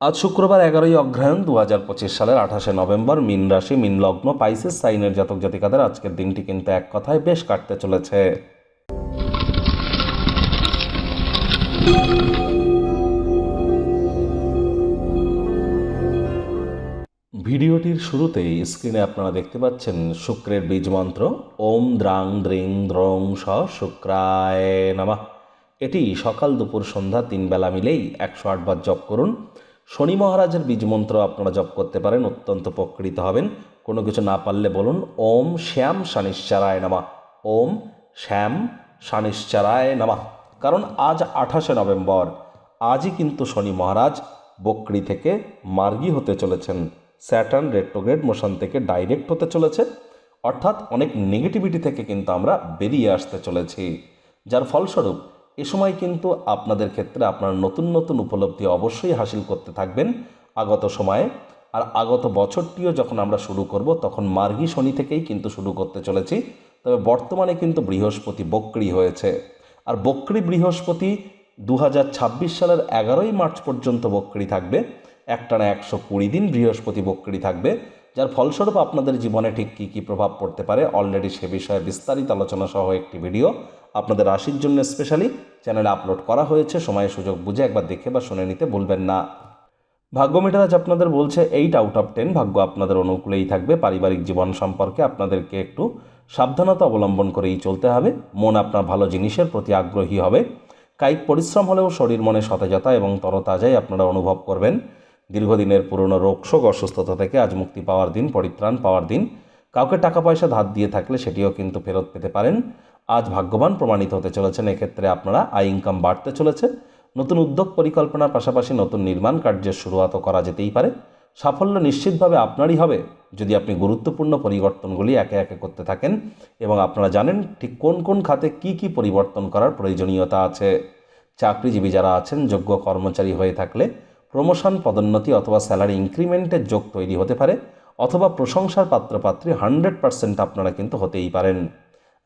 আজ শুক্রবার এগারোই অগ্রহায়ণ দু হাজার পঁচিশ সালের আঠাশে নভেম্বর মিন রাশি, মিন লগ্ন, পাইসেস, সাইনের জাতক জাতিকাদের আজকের দিনটি কিন্তু এক কথায় বেশ কাটতে চলেছে। ভিডিওটির শুরুতেই স্ক্রিনে আপনারা দেখতে পাচ্ছেন শুক্রের বীজ মন্ত্র, ওম দ্রাং দ্রিং দ্রং স শুক্রায় নামা। এটি সকাল দুপুর সন্ধ্যা তিন বেলা মিলেই একশো আটবার জপ করুন। শনি মহারাজের বীজ মন্ত্র আপনারা জপ করতে পারেন, অত্যন্ত উপকৃত হবেন। কোনো কিছু না পারলে বলুন, ওম শ্যাম শানিশ্চারায় নামা। ওম শ্যাম শানিশ্চারায় নামা। কারণ আজ আঠাশে নভেম্বর, আজই কিন্তু শনি মহারাজ বকরি থেকে মার্গী হতে চলেছেন। স্যাটার্ন রেট্রোগ্রেড মোশন থেকে ডাইরেক্ট হতে চলেছে। অর্থাৎ অনেক নেগেটিভিটি থেকে কিন্তু আমরা বেরিয়ে আসতে চলেছি। যার ফলস্বরূপ এ সময় কিন্তু আপনাদের ক্ষেত্রে আপনার নতুন নতুন উপলব্ধি অবশ্যই হাসিল করতে থাকবেন। আগত সময়ে আর আগত বছরটিও যখন আমরা শুরু করব, তখন মার্গী শনি থেকেই কিন্তু শুরু করতে চলেছি। তবে বর্তমানে কিন্তু বৃহস্পতি বক্রি হয়েছে। আর বক্রি বৃহস্পতি দু হাজার ছাব্বিশ সালের এগারোই মার্চ পর্যন্ত বক্রি থাকবে। একটানা একশো কুড়ি দিন বৃহস্পতি বক্রি থাকবে। যার ফলস্বরূপ আপনাদের জীবনে ঠিক কী কী প্রভাব পড়তে পারে অলরেডি সে বিষয়ে বিস্তারিত আলোচনা সহ একটি ভিডিও। আপনাদের রাশির জন্য স্পেশালি চ্যানেলে আপলোড করা হয়েছে সময় সুযোগ বুঝে একবার দেখে বা শুনে নিতে ভুলবেন না। ভাগ্য মিটার আজ আপনাদের বলছে এইট আউট অফ টেন ভাগ্য আপনাদের অনুকূলেই থাকবে। পারিবারিক জীবন সম্পর্কে আপনাদেরকে একটু সাবধানতা অবলম্বন করেই চলতে হবে। মন আপনার ভালো জিনিসের প্রতি আগ্রহী হবে। কায়িক পরিশ্রম হলেও শরীর মনে সতেজতা এবং তরতাজাই আপনারা অনুভব করবেন। দীর্ঘদিনের পুরনো রোগশোক অসুস্থতা থেকে আজ মুক্তি পাওয়ার দিন, পরিত্রাণ পাওয়ার দিন। কাউকে টাকা পয়সা ধার দিয়ে থাকলে সেটিও কিন্তু ফেরত পেতে পারেন। আজ ভাগ্যবান প্রমাণিত হতে চলেছেন। এক্ষেত্রে আপনারা আয় ইনকাম বাড়তে চলেছে নতুন উদ্যোগ পরিকল্পনার পাশাপাশি নতুন নির্মাণ কার্যের শুরুয়াতও করা যেতেই পারে। সাফল্য নিশ্চিতভাবে আপনারই হবে যদি আপনি গুরুত্বপূর্ণ পরিবর্তনগুলি একে একে করতে থাকেন এবং আপনারা জানেন ঠিক কোন কোন খাতে কি কি পরিবর্তন করার প্রয়োজনীয়তা আছে। চাকরিজীবী যারা আছেন, যোগ্য কর্মচারী হয়ে থাকলে প্রমোশন, পদোন্নতি অথবা স্যালারি ইনক্রিমেন্টের যোগ তৈরি হতে পারে। অথবা প্রশংসার পাত্রপাত্রী হান্ড্রেড পার্সেন্ট আপনারা কিন্তু হতেই পারেন।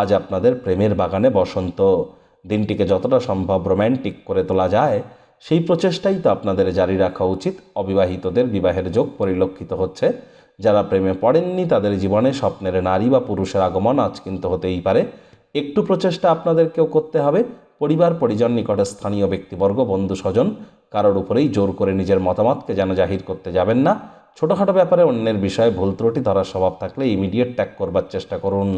আজ আপনাদের প্রেমের বাগানে বসন্ত। দিনটিকে যতটা সম্ভব রোম্যান্টিক করে তোলা যায়, সেই প্রচেষ্টাই তো আপনাদের জারি রাখা উচিত। অবিবাহিতদের বিবাহের যোগ পরিলক্ষিত হচ্ছে। যারা প্রেমে পড়েননি, তাদের জীবনে স্বপ্নের নারী বা পুরুষের আগমন আজ কিন্তু হতেই পারে। একটু প্রচেষ্টা আপনাদেরকেও করতে হবে। পরিবার, পরিজন নিকটে স্থানীয় ব্যক্তিবর্গ, বন্ধু, স্বজন, কারোর উপরেই জোর করে নিজের মতামতকে যেন জাহির করতে যাবেন না। ছোটোখাটো ব্যাপারে অন্যের বিষয়ে ভুল ত্রুটি ধরার স্বভাব থাকলে ইমিডিয়েট ত্যাগ করবার চেষ্টা করুন।